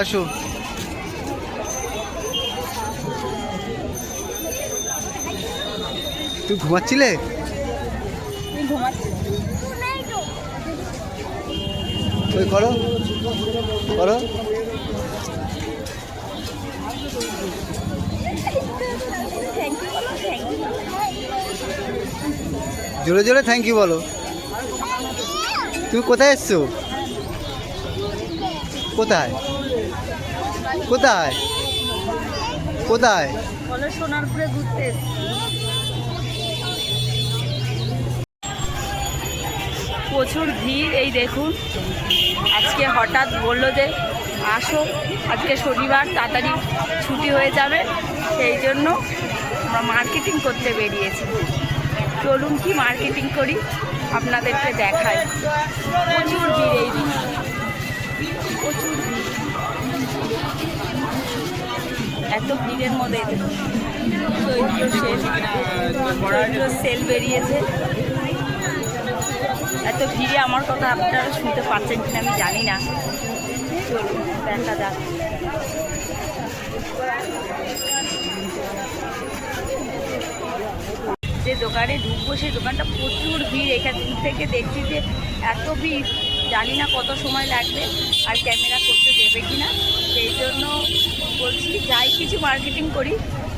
আসো তুই ঘুমাচ্ছিলে? ওই করো করো। জোরে জোরে থ্যাংক ইউ বলো। তুমি কোথায় এসছো? কোথায়? কোথায়? কোথায়? সোনারপুরে ঘুরতে প্রচুর ভিড়, এই দেখুন। আজকে হঠাৎ বলল যে, আসো, আজকে শনিবার, তাড়াতাড়ি ছুটি হয়ে যাবে। সেই জন্য আমরা মার্কেটিং করতে বেরিয়েছি। চলুন কি মার্কেটিং করি? আপনাদেরকে দেখাই। প্রচুর ভিড় এই এত ভিড়ের মধ্যে চৈত্র সেল বেরিয়েছে। এত ভিড়ে আমার কথা আপনারা শুনতে পাচ্ছেন কিনা আমি জানি না। যে দোকানে ঢুকবো, সেই দোকানটা প্রচুর ভিড়। এখান থেকে দেখছি যে এত ভিড়। জানি না কত সময় লাগবে আর ক্যামেরা করতে দেবে কিনা। সেই জন্য কিছু মার্কেটিং করি,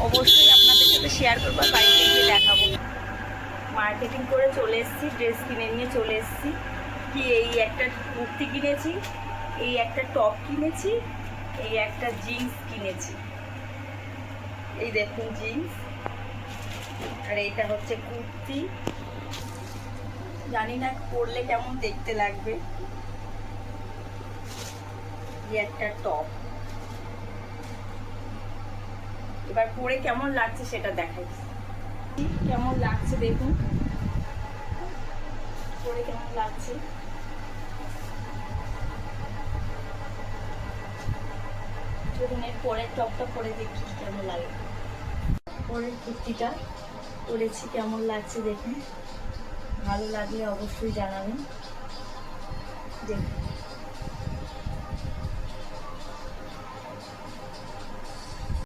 অবশ্যই আপনাদের সাথে শেয়ার করব বাড়িতে গিয়ে দেখাবো। মার্কেটিং করে চলে এসেছি ড্রেস কিনে নিয়ে চলে এসেছি। কি এই একটা কুর্তি কিনেছি, এই একটা টপ কিনেছি, এই একটা জিন্স কিনেছি। এই দেখুন জিন্স আর এটা হচ্ছে কুর্তি। জানি না পরলে কেমন দেখতে লাগবে। এই একটা টপ এবার পরে কেমন লাগছে সেটা দেখাই। কেমন লাগছে দেখুন। পরে কেমন লাগছে। পরের টপটা পরে কেমন পরের পরেছি, কেমন লাগছে দেখুন। ভালো লাগলে অবশ্যই জানাবেন। দেখুন।